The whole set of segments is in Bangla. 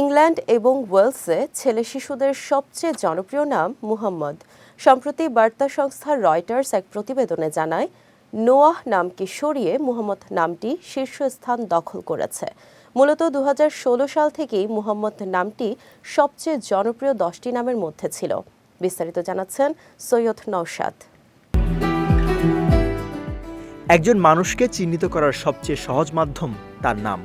ইংল্যান্ড এবং ওয়েলসে ছেলে শিশুদের সবচেয়ে জনপ্রিয় নাম মুহাম্মদ। সম্প্রতি বার্তা সংস্থা রয়টার্স এক প্রতিবেদনে জানায়, নোয়াহ নামকে সরিয়ে মুহাম্মদ নামটি শীর্ষস্থান দখল করেছে। মূলত দু হাজার ষোলো সাল থেকেই মুহাম্মদ নামটি সবচেয়ে জনপ্রিয় দশটি নামের মধ্যে ছিল। বিস্তারিত জানাচ্ছেন সৈয়দ নৌশাদ একজন মানুষকে চিহ্নিত করার সবচেয়ে সহজ মাধ্যম তার নাম।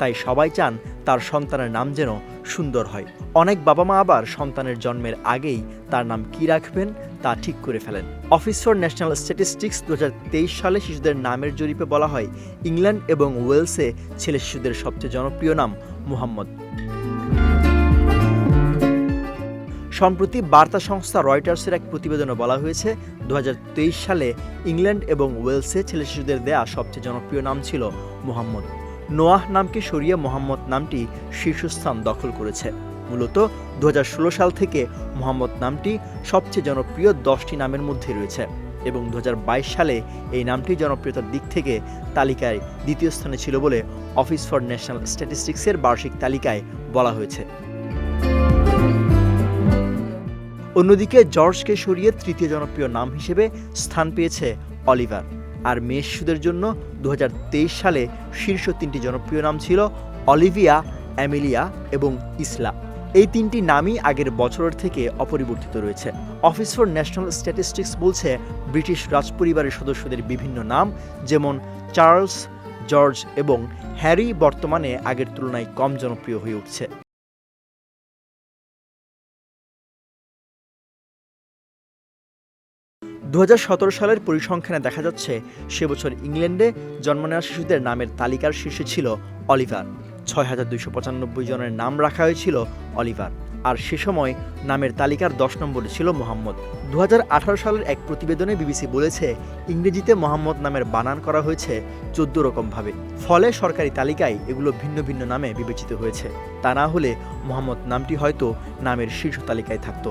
তাই সবাই চান তার সন্তানের নাম যেন সুন্দর হয়। অনেক বাবা মা আবার সন্তানের জন্মের আগেই তার নাম কি রাখবেন তা ঠিক করে ফেলেন। অফিস ফর ন্যাশনাল স্ট্যাটিস্টিক্স দু হাজার তেইশ সালে শিশুদের নামের জরিপে বলা হয়, ইংল্যান্ড এবং ওয়েলসে ছেলে শিশুদের সবচেয়ে জনপ্রিয় নাম মুহাম্মদ। সম্প্রতি বার্তা সংস্থা রয়টার্সের এক প্রতিবেদনে বলা হয়েছে দু হাজার তেইশ সালে ইংল্যান্ড এবং ওয়েলসে ছেলে শিশুদের দেয়া সবচেয়ে জনপ্রিয় নাম ছিল মুহাম্মদ। নোয়াহ নামকে সরিয়ে মোহাম্মদ নামটি শীর্ষস্থান দখল করেছে। মূলত দু হাজার ষোলো সাল থেকে মোহাম্মদ নামটি সবচেয়ে জনপ্রিয় দশটি নামের মধ্যে রয়েছে এবং দু হাজার বাইশ সালে এই নামটি জনপ্রিয়তার দিক থেকে তালিকায় দ্বিতীয় স্থানে ছিল বলে অফিস ফর ন্যাশনাল স্ট্যাটিস্টিক্সের বার্ষিক তালিকায় বলা হয়েছে। অন্যদিকে জর্জকে সরিয়ে তৃতীয় জনপ্রিয় নাম হিসেবে স্থান পেয়েছে অলিভার। আর মেয়ে শিশুদের জন্য দু হাজার তেইশ সালে শীর্ষ তিনটি জনপ্রিয় নাম ছিল অলিভিয়া, অ্যামিলিয়া এবং ইসলা। এই তিনটি নামই আগের বছরের থেকে অপরিবর্তিত রয়েছে। অফিস ফর ন্যাশনাল স্ট্যাটিস্টিক্স বলছে, ব্রিটিশ রাজপরিবারের সদস্যদের বিভিন্ন নাম, যেমন চার্লস, জর্জ এবং হ্যারি বর্তমানে আগের তুলনায় কম জনপ্রিয় হয়ে উঠছে। দু হাজার সতেরো সালের পরিসংখ্যানে দেখা যাচ্ছে, সে বছর ইংল্যান্ডে জন্ম নেওয়া শিশুদের নামের তালিকার শীর্ষে ছিল অলিভার। ছয় হাজার দুইশো পঁচানব্বই জনের নাম রাখা হয়েছিল অলিভার। আর সে সময় নামের তালিকার দশ নম্বরে ছিল মোহাম্মদ। দু হাজার আঠারো সালের এক প্রতিবেদনে বিবিসি বলেছে, ইংরেজিতে মোহাম্মদ নামের বানান করা হয়েছে চোদ্দ রকমভাবে ফলে সরকারি তালিকায় এগুলো ভিন্ন ভিন্ন নামে বিবেচিত হয়েছে। তা না হলে মোহাম্মদ নামটি হয়তো নামের শীর্ষ তালিকায় থাকতো।